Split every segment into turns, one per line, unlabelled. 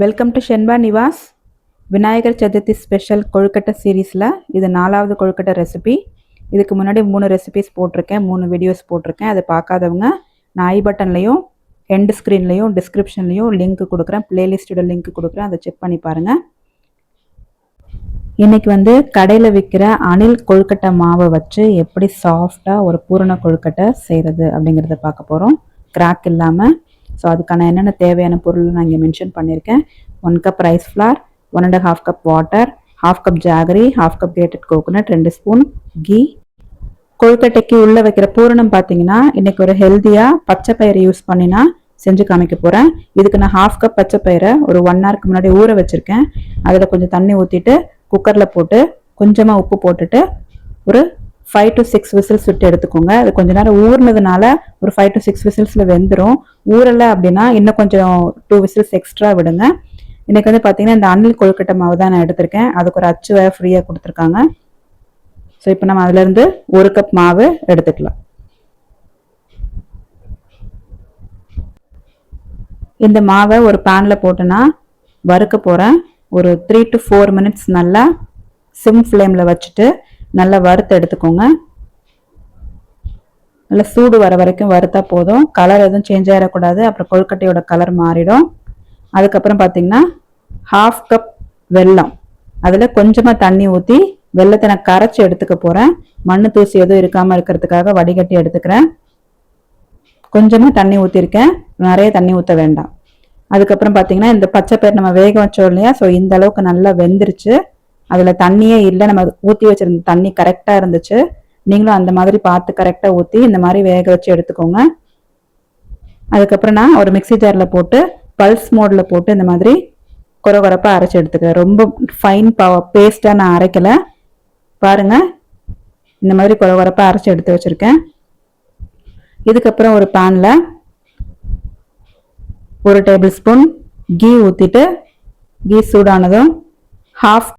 Welcome to Shenba Nivas Vinayagar Chaturthi special கொழுக்கட்டை சீரீஸில் இது நாலாவது கொழுக்கட்டை ரெசிபி இதுக்கு முன்னாடி மூணு ரெசிபிஸ் போட்டிருக்கேன். மூணு வீடியோஸ் போட்டிருக்கேன். அதை பார்க்காதவங்க நான் ஐ பட்டன்லையும் எண்ட் ஸ்க்ரீன்லையும் டிஸ்கிரிப்ஷன்லையும் லிங்க் கொடுக்குறேன். பிளேலிஸ்ட்டோட லிங்க் கொடுக்குறேன். அதை செக் பண்ணி பாருங்கள் இன்றைக்கி வந்து கடையில் விற்கிற அணில் கொழுக்கட்டை மாவை வச்சு எப்படி சாஃப்டாக ஒரு பூரண கொழுக்கட்டை செய்கிறது அப்படிங்கிறத பார்க்க போகிறோம் கிராக் இல்லாமல் ஸோ அதுக்கான என்னென்ன தேவையான பொருள் நான் இங்கே மென்ஷன் பண்ணியிருக்கேன். One cup rice flour one and half cup water half cup jaggery half cup grated coconut ரெண்டு ஸ்பூன் கீ கொழுக்கட்டைக்கு உள்ளே வைக்கிற பூரணம் பார்த்தீங்கன்னா இன்றைக்கி ஒரு ஹெல்த்தியாக பச்சை பயிரை யூஸ் பண்ணினா செஞ்சு காமிக்க போகிறேன் இதுக்கு நான் ஹாஃப் கப் பச்சை பயிரை ஒரு ஒன் ஹவருக்கு முன்னாடி ஊற வச்சுருக்கேன். அதில் கொஞ்சம் தண்ணி ஊற்றிட்டு குக்கரில் போட்டு கொஞ்சமாக உப்பு போட்டுட்டு ஒரு ஃபைவ் டு சிக்ஸ் விசில்ஸ் விட்டு எடுத்துக்கோங்க. அது கொஞ்ச நேரம் ஊறினதுனால ஒரு ஃபைவ் டு சிக்ஸ் விசில்ஸில் வெந்துடும் ஊறலை அப்படின்னா இன்னும் கொஞ்சம் டூ விசில்ஸ் எக்ஸ்ட்ரா விடுங்க. இன்னைக்கு வந்து பார்த்தீங்கன்னா இந்த அணில் கொழுக்கட்டை மாவு தான் நான் எடுத்திருக்கேன். அதுக்கு ஒரு அச்சு வேறு ஃப்ரீயாக கொடுத்துருக்காங்க. ஸோ இப்போ நம்ம அதுலேருந்து ஒரு கப் மாவு எடுத்துக்கலாம். இந்த மாவை ஒரு பேனில் போட்டுனா வறுக்க போகிறேன் ஒரு த்ரீ டு ஃபோர் மினிட்ஸ் நல்லா சிம் ஃப்ளேமில் வச்சுட்டு நல்லா வறுத்து எடுத்துக்கோங்க. நல்லா சூடு வர வரைக்கும் வறுத்தா போதும். கலர் எதுவும் சேஞ்ச் ஆகிடக்கூடாது அப்புறம் கொழுக்கட்டையோட கலர் மாறிடும். அதுக்கப்புறம் பார்த்தீங்கன்னா ஹாஃப் கப் வெல்லம். அதில் கொஞ்சமாக தண்ணி ஊற்றி வெள்ளத்தை நான் கரைச்சி எடுத்துக்க போகிறேன் மண் தூசி எதுவும் இருக்காமல் இருக்கிறதுக்காக வடிகட்டி எடுத்துக்கிறேன். கொஞ்சமாக தண்ணி ஊற்றிருக்கேன் நிறைய தண்ணி ஊற்ற வேண்டாம். அதுக்கப்புறம் பார்த்தீங்கன்னா இந்த பச்சை பயிர் நம்ம வேக வச்சோம் இல்லையா? ஸோ இந்த அளவுக்கு நல்லா வெந்துருச்சு. அதில் தண்ணியே இல்லை. நம்ம ஊற்றி வச்சிருந்த தண்ணி கரெக்டாக இருந்துச்சு. நீங்களும் அந்த மாதிரி பார்த்து கரெக்டாக ஊற்றி இந்த மாதிரி வேக வச்சு எடுத்துக்கோங்க. அதுக்கப்புறம் நான் ஒரு மிக்சி ஜாரில் போட்டு பல்ஸ் மோடில் போட்டு இந்த மாதிரி குறை குறைப்பாக அரைச்சி எடுத்துக்கிறேன். ரொம்ப ஃபைன் ப பேஸ்ட்டாக நான் அரைக்கலை. பாருங்கள் இந்த மாதிரி குறை குறைப்பாக அரைச்சி எடுத்து வச்சுருக்கேன். இதுக்கப்புறம் ஒரு பேனில் ஒரு டேபிள் ஸ்பூன் கீ ஊற்றிட்டு கீ சூடானதும் ஹாஃப்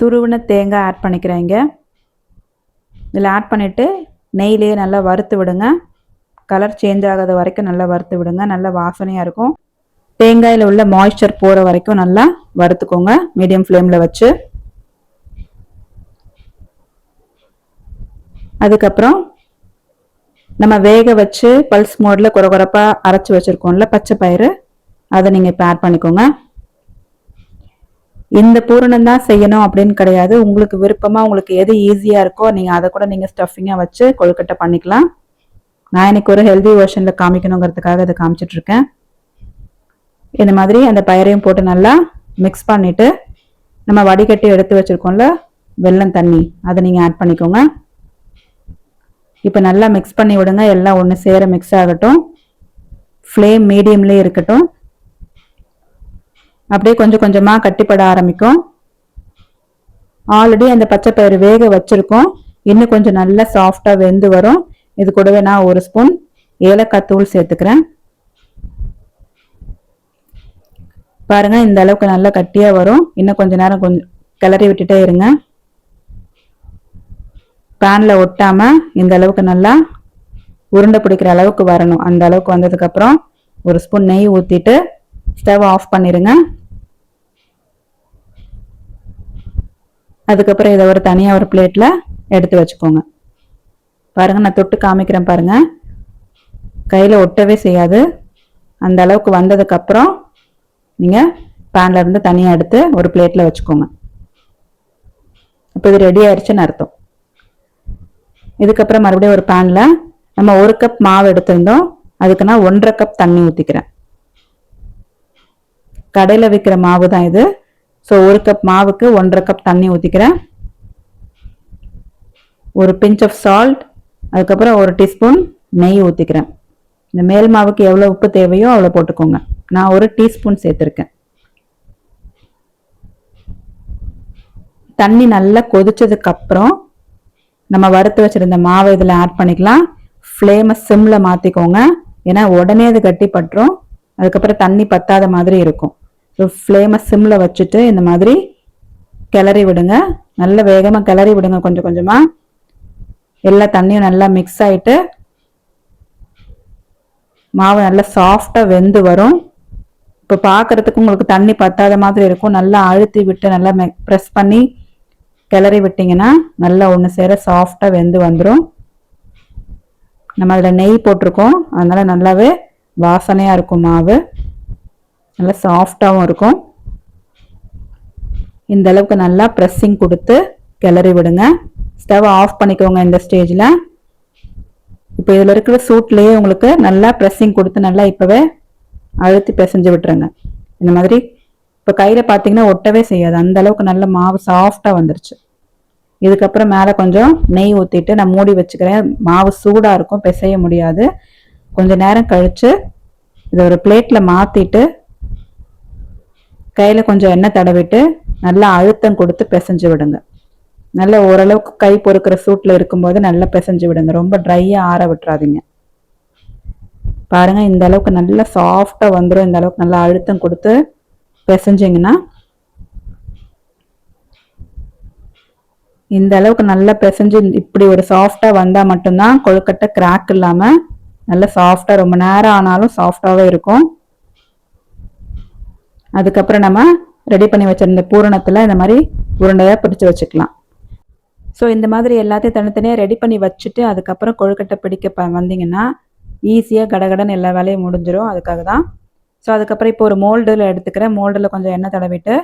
துருவின தேங்காய் ஆட் பண்ணிக்கிறேங்க. இதில் ஆட் பண்ணிவிட்டு நெய்லேயே நல்லா வறுத்து விடுங்க. கலர் சேஞ்ச் ஆகாத வரைக்கும் நல்லா வறுத்து விடுங்க. நல்லா வாசனையாக இருக்கும். தேங்காயில் உள்ள மாய்ஸ்சர் போகிற வரைக்கும் நல்லா வறுத்துக்கோங்க. மீடியம் ஃப்ளேமில் வச்சு. அதுக்கப்புறம் நம்ம வேக வச்சு பல்ஸ் மோடில் குறை குறைப்பாக அரைச்சி வச்சுருக்கோம்ல பச்சை பயிறு. அதை நீங்கள் இப்போ ஆட் பண்ணிக்கோங்க. இந்த பூரணம் தான் செய்யணும் அப்படின்னு கிடையாது. உங்களுக்கு விருப்பமாக உங்களுக்கு எது ஈஸியாக இருக்கோ நீங்கள் அதை கூட நீங்கள் ஸ்டஃபிங்காக வச்சு கொழுக்கட்டை பண்ணிக்கலாம். நான் இன்னைக்கு ஒரு ஹெல்தி வெர்ஷனில் காமிக்கணுங்கிறதுக்காக அதை காமிச்சிட்ருக்கேன் இந்த மாதிரி அந்த பயிரையும் போட்டு நல்லா மிக்ஸ் பண்ணிவிட்டு நம்ம வடிகட்டி எடுத்து வச்சுருக்கோம்ல வெல்லம் தண்ணி அதை நீங்கள் ஆட் பண்ணிக்கோங்க. இப்போ நல்லா மிக்ஸ் பண்ணி விடுங்க. எல்லாம் ஒன்று சேர மிக்ஸ் ஆகட்டும். ஃப்ளேம் மீடியம்லேயே இருக்கட்டும். அப்படியே கொஞ்சம் கொஞ்சமாக கட்டிப்பட ஆரம்பிக்கும். ஆல்ரெடி அந்த பச்சை பயிறு வேக வச்சுருக்கோம். இன்னும் கொஞ்சம் நல்லா சாஃப்டாக வெந்து வரும். இது கூடவே நான் ஒரு ஸ்பூன் ஏலக்காய் தூள் சேர்த்துக்கிறேன். பாருங்கள் இந்த அளவுக்கு நல்லா கட்டியாக வரும். இன்னும் கொஞ்சம் நேரம் கொஞ்சம் கிளறி விட்டுட்டே இருங்க. பேனில் ஒட்டாமல் இந்த அளவுக்கு நல்லா உருண்டை பிடிக்கிற அளவுக்கு வரணும். அந்த அளவுக்கு வந்ததுக்கப்புறம் ஒரு ஸ்பூன் நெய் ஊற்றிட்டு ஸ்டவ் ஆஃப் பண்ணிடுங்க அதுக்கப்புறம் இதை ஒரு தனியாக ஒரு பிளேட்டில் எடுத்து வச்சுக்கோங்க. பாருங்க நான் தொட்டு காமிக்கிறேன் பாருங்க. கையில் ஒட்டவே செய்யாது. அந்த அளவுக்கு வந்ததுக்கப்புறம் நீங்கள் பேனில் இருந்து தனியாக எடுத்து ஒரு பிளேட்டில் வச்சுக்கோங்க. இப்போ இது ரெடி ஆயிடுச்சுன்னு அர்த்தம். இதுக்கப்புறம் மறுபடியும் ஒரு பேனில் நம்ம ஒரு கப் மாவு எடுத்திருந்தோம். அதுக்கு நான் ஒன்றரை கப் தண்ணி ஊற்றிக்கிறேன் கடையில் விற்கிற மாவு தான் இது. ஸோ ஒரு கப் மாவுக்கு ஒன்றரை கப் தண்ணி ஊற்றிக்கிறேன் ஒரு பிஞ்ச் ஆஃப் சால்ட் அதுக்கப்புறம் ஒரு டீஸ்பூன் நெய் ஊற்றிக்கிறேன் இந்த மேல் மாவுக்கு எவ்வளோ உப்பு தேவையோ அவ்வளோ போட்டுக்கோங்க. நான் ஒரு டீஸ்பூன் சேர்த்துருக்கேன். தண்ணி நல்லா கொதிச்சதுக்கப்புறம் நம்ம வறுத்து வச்சிருந்த மாவை இதில் ஆட் பண்ணிக்கலாம். ஃப்ளேமை சிம்மில் மாற்றிக்கோங்க ஏன்னா உடனே அது கட்டி பட்டுரும் அதுக்கப்புறம் தண்ணி பத்தாத மாதிரி இருக்கும். ஃப்ளேமை சிம்மில் வச்சுட்டு இந்த மாதிரி கிளறி விடுங்க. நல்ல வேகமாக கிளறி விடுங்க கொஞ்சம் கொஞ்சமாக எல்லா தண்ணியும் நல்லா மிக்ஸ் ஆகிட்டு மாவு நல்லா சாஃப்டாக வெந்து வரும். இப்போ பார்க்குறதுக்கு உங்களுக்கு தண்ணி பத்தாத மாதிரி இருக்கும். நல்லா அழுத்தி விட்டு நல்லா ப்ரெஸ் பண்ணி கிளறி விட்டிங்கன்னா நல்லா ஒன்று சேர சாஃப்டாக வெந்து வந்துடும் நம்ம அதில் நெய் போட்டிருக்கோம். அதனால் நல்லாவே வாசனையாக இருக்கும் மாவு. நல்லா சாஃப்டாகவும் இருக்கும். இந்த அளவுக்கு நல்லா ப்ரெஸ்ஸிங் கொடுத்து கிளறி விடுங்க. ஸ்டவ் ஆஃப் பண்ணிக்கோங்க இந்த ஸ்டேஜில் இப்போ இதில் இருக்கிற சூட்லேயே உங்களுக்கு நல்லா ப்ரெஸ்ஸிங் கொடுத்து நல்லா இப்போவே அழுத்தி பிசைஞ்சு விட்டுருங்க. இந்த மாதிரி இப்போ கையில் பார்த்தீங்கன்னா ஒட்டவே செய்யாது. அந்த அளவுக்கு நல்ல மாவு சாஃப்டாக வந்துருச்சு. இதுக்கப்புறம் மேலே கொஞ்சம் நெய் ஊற்றிட்டு நான் மூடி வச்சுக்கிறேன். மாவு சூடாக இருக்கும் பிசைய முடியாது. கொஞ்சம் நேரம் கழித்து இதை ஒரு பிளேட்டில் மாற்றிட்டு கையில் கொஞ்சம் எண்ணெய் தடவிட்டு நல்லா அழுத்தம் கொடுத்து பிசைஞ்சு விடுங்க. நல்ல ஓரளவுக்கு கை பொறுக்கிற சூட்டில் இருக்கும்போது நல்லா பிசைஞ்சு விடுங்க. ரொம்ப ட்ரையாக ஆற விட்டுறாதீங்க. பாருங்கள் இந்த அளவுக்கு நல்லா சாஃப்டாக வந்துடும் இந்த அளவுக்கு நல்லா அழுத்தம் கொடுத்து பிசைஞ்சிங்கன்னா இந்த அளவுக்கு நல்லா பிசைஞ்சு இப்படி ஒரு சாஃப்டாக வந்தால் மட்டும்தான் கொழுக்கட்டை கிராக் இல்லாமல் நல்லா சாஃப்டாக ரொம்ப நேரம் ஆனாலும் சாஃப்டாகவே இருக்கும். அதுக்கப்புறம் நம்ம ரெடி பண்ணி வச்சிருந்த பூரணத்தில் இந்த மாதிரி உருண்டையாக பிடிச்சி வச்சுக்கலாம். ஸோ இந்த மாதிரி எல்லாத்தையும் தனித்தனியாக ரெடி பண்ணி வச்சுட்டு அதுக்கப்புறம் கொழுக்கட்டை பிடிக்க வந்தீங்கன்னா ஈஸியாக கடகடன்னு எல்லா வேலையும் முடிஞ்சிடும் அதுக்காக தான் ஸோ அதுக்கப்புறம் இப்போ ஒரு மோல்டில் எடுத்துக்கிறேன் மோல்டில் கொஞ்சம் எண்ணெய் தடவிட்டு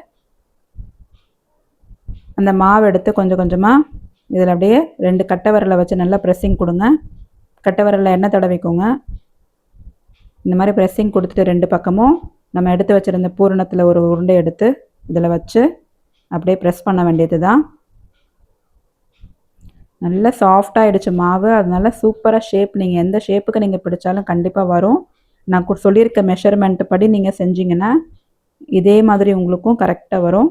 அந்த மாவு எடுத்து கொஞ்சம் கொஞ்சமாக இதில் அப்படியே ரெண்டு கட்டை விரலை வச்சு நல்லா ப்ரெஸ்ஸிங் கொடுங்க. கட்டை விரலில் எண்ணெய் தடவிக்கோங்க. இந்த மாதிரி ப்ரெஸ்ஸிங் கொடுத்துட்டு ரெண்டு பக்கமும் நம்ம எடுத்து வச்சுருந்த பூரணத்தில் ஒரு உருண்டை எடுத்து இதில் வச்சு அப்படியே ப்ரெஸ் பண்ண வேண்டியது தான் நல்லா சாஃப்டாகிடுச்சு மாவு. அதனால சூப்பராக ஷேப் நீங்கள் எந்த ஷேப்புக்கு நீங்கள் பிடிச்சாலும் கண்டிப்பாக வரும். நான் சொல்லியிருக்க மெஷர்மெண்ட் படி நீங்கள் செஞ்சீங்கன்னா இதே மாதிரி உங்களுக்கும் கரெக்டாக வரும்.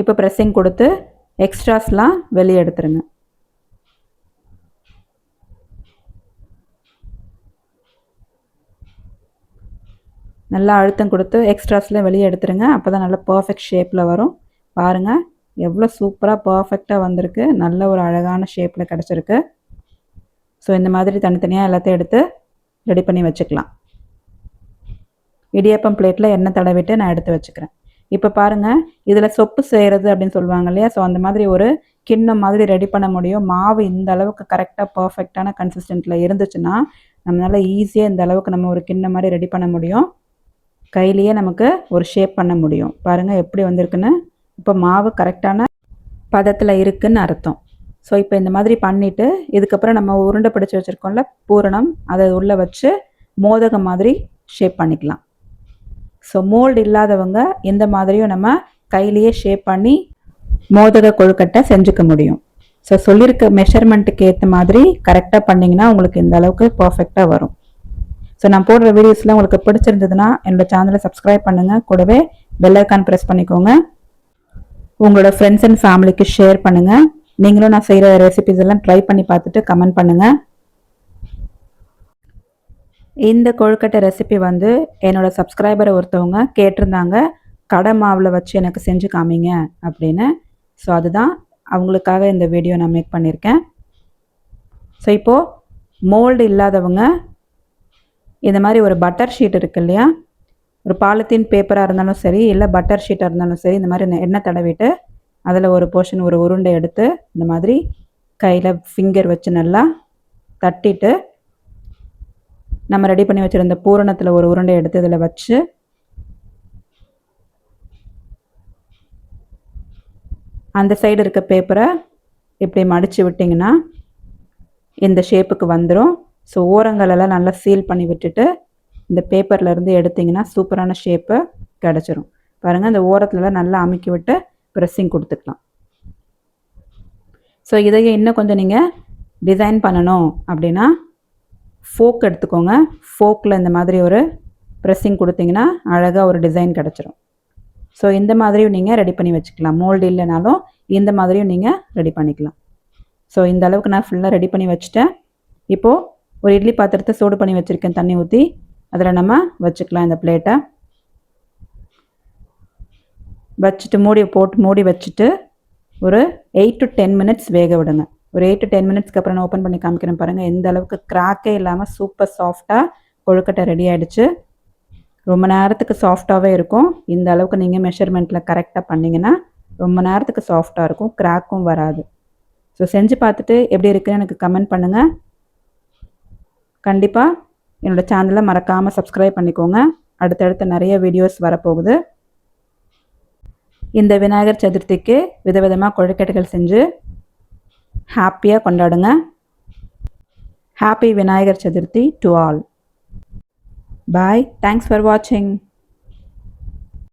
இப்போ ப்ரெஸ்ஸிங் கொடுத்து எக்ஸ்ட்ராஸ்லாம் வெளியே எடுத்துருங்க. நல்லா அழுத்தம் கொடுத்து எக்ஸ்ட்ராஸ்லாம் வெளியே எடுத்துருங்க. அப்போ தான் நல்லா பர்ஃபெக்ட் ஷேப்பில் வரும். பாருங்கள் எவ்வளோ சூப்பராக பர்ஃபெக்டாக வந்திருக்கு. நல்ல ஒரு அழகான ஷேப்பில் கிடச்சிருக்கு. ஸோ இந்த மாதிரி தனித்தனியாக எல்லாத்தையும் எடுத்து ரெடி பண்ணி வச்சுக்கலாம். இடியப்பம் பிளேட்டில் எண்ணெய் தடவிட்டு நான் எடுத்து வச்சுக்கிறேன். இப்போ பாருங்கள் இதில் சொப்பு செய்கிறது அப்படின்னு சொல்லுவாங்க இல்லையா? ஸோ அந்த மாதிரி ஒரு கிண்ணம் மாதிரி ரெடி பண்ண முடியும். மாவு இந்த அளவுக்கு கரெக்டாக பர்ஃபெக்டான கன்சிஸ்டண்ட்டில் இருந்துச்சுன்னா நம்மளால் ஈஸியாக இந்த அளவுக்கு நம்ம ஒரு கிண்ணம் மாதிரி ரெடி பண்ண முடியும். கையிலேயே நமக்கு ஒரு ஷேப் பண்ண முடியும். பாருங்கள் எப்படி வந்திருக்குன்னு? இப்போ மாவு கரெக்டான பதத்தில் இருக்குதுன்னு அர்த்தம். ஸோ இப்போ இந்த மாதிரி பண்ணிவிட்டு இதுக்கப்புறம் நம்ம உருண்டை பிடிச்சி வச்சுருக்கோம்ல பூரணம் அதை உள்ளே வச்சு மோதகம் மாதிரி ஷேப் பண்ணிக்கலாம். ஸோ மோல்டு இல்லாதவங்க இந்த மாதிரியும் நம்ம கையிலேயே ஷேப் பண்ணி மோதக கொழுக்கட்டை செஞ்சுக்க முடியும். ஸோ சொல்லியிருக்க மெஷர்மெண்ட்டுக்கு ஏற்ற மாதிரி கரெக்டாக பண்ணிங்கன்னா உங்களுக்கு இந்த அளவுக்கு பர்ஃபெக்டாக வரும். ஸோ நான் போடுற வீடியோஸ்லாம் உங்களுக்கு பிடிச்சிருந்ததுன்னா என்னோடய சேனலை சப்ஸ்கிரைப் பண்ணுங்கள் கூடவே பெல்லைக்கான் ப்ரெஸ் பண்ணிக்கோங்க. உங்களோட ஃப்ரெண்ட்ஸ் அண்ட் ஃபேமிலிக்கு ஷேர் பண்ணுங்கள் நீங்களும் நான் செய்கிற ரெசிபிஸ் எல்லாம் ட்ரை பண்ணி பார்த்துட்டு கமெண்ட் பண்ணுங்கள் இந்த கொழுக்கட்டை ரெசிபி வந்து என்னோடய சப்ஸ்கிரைபரை ஒருத்தவங்க கேட்டிருந்தாங்க. கடை மாவில் வச்சு எனக்கு செஞ்சு காமிங்க அப்படின்னு. ஸோ அதுதான் அவங்களுக்காக இந்த வீடியோ நான் மேக் பண்ணியிருக்கேன் ஸோ இப்போது மோல்டு இல்லாதவங்க இந்த மாதிரி ஒரு பட்டர் ஷீட் இருக்கு இல்லையா? ஒரு பாலித்தீன் பேப்பராக இருந்தாலும் சரி இல்லை பட்டர் ஷீட்டாக இருந்தாலும் சரி இந்த மாதிரி எண்ணெய் தடவிட்டு அதில் ஒரு போர்ஷன் ஒரு உருண்டை எடுத்து இந்த மாதிரி கையில் ஃபிங்கர் வச்சு நல்லா தட்டிட்டு நம்ம ரெடி பண்ணி வச்சுருந்த பூரணத்தில் ஒரு உருண்டை எடுத்து இதில் வச்சு அந்த சைடு இருக்க பேப்பரை இப்படி மடித்து விட்டிங்கன்னா இந்த ஷேப்புக்கு வந்துடும் ஸோ ஓரங்களெல்லாம் நல்லா சீல் பண்ணி விட்டுட்டு இந்த பேப்பர்லேருந்து எடுத்திங்கன்னா சூப்பரான ஷேப்பு கிடச்சிரும். பாருங்கள் இந்த ஓரத்துலலாம் நல்லா அமைக்கி விட்டு ப்ரெஸ்ஸிங் கொடுத்துக்கலாம். ஸோ இதையே இன்னும் கொஞ்சம் நீங்கள் டிசைன் பண்ணணும் அப்படின்னா ஃபோக் எடுத்துக்கோங்க. ஃபோக்கில் இந்த மாதிரி ஒரு ப்ரெஸ்ஸிங் கொடுத்தீங்கன்னா அழகாக ஒரு டிசைன் கிடச்சிரும். ஸோ இந்த மாதிரியும் நீங்கள் ரெடி பண்ணி வச்சுக்கலாம். மோல்டு இல்லைனாலும் இந்த மாதிரியும் நீங்கள் ரெடி பண்ணிக்கலாம். ஸோ இந்த அளவுக்கு நான் ஃபுல்லாக ரெடி பண்ணி வச்சுட்டேன். இப்போது ஒரு இட்லி பாத்திரத்தை சூடு பண்ணி வச்சுருக்கேன் தண்ணி ஊற்றி அதில் நம்ம வச்சுக்கலாம் இந்த பிளேட்டை வச்சுட்டு மூடி போட்டு மூடி வச்சுட்டு ஒரு எயிட் டு டென் மினிட்ஸ் வேக விடுங்க. ஒரு எயிட் டு டென் மினிட்ஸ்க்கு அப்புறம் நான் ஓப்பன் பண்ணி காமிக்கிறேன் பாருங்கள் எந்த அளவுக்கு கிராக்கே இல்லாமல் சூப்பர் சாஃப்டாக கொழுக்கட்டை ரெடி ஆகிடுச்சு ரொம்ப நேரத்துக்கு சாஃப்டாகவே இருக்கும். இந்த அளவுக்கு நீங்கள் மெஷர்மெண்ட்டில் கரெக்டாக பண்ணிங்கன்னா ரொம்ப நேரத்துக்கு சாஃப்டாக இருக்கும். கிராக்கும் வராது. ஸோ செஞ்சு பார்த்துட்டு எப்படி இருக்குன்னு எனக்கு கமெண்ட் பண்ணுங்கள் கண்டிப்பாக என்னோடய சேனலை மறக்காமல் சப்ஸ்கிரைப் பண்ணிக்கோங்க. அடுத்தடுத்து நிறைய வீடியோஸ் வரப்போகுது. இந்த விநாயகர் சதுர்த்திக்கு விதவிதமாக கொழுக்கட்டைகள் செஞ்சு ஹாப்பியாக கொண்டாடுங்க. Happy Vinayagar Chaturthi to all bye thanks for வாட்சிங்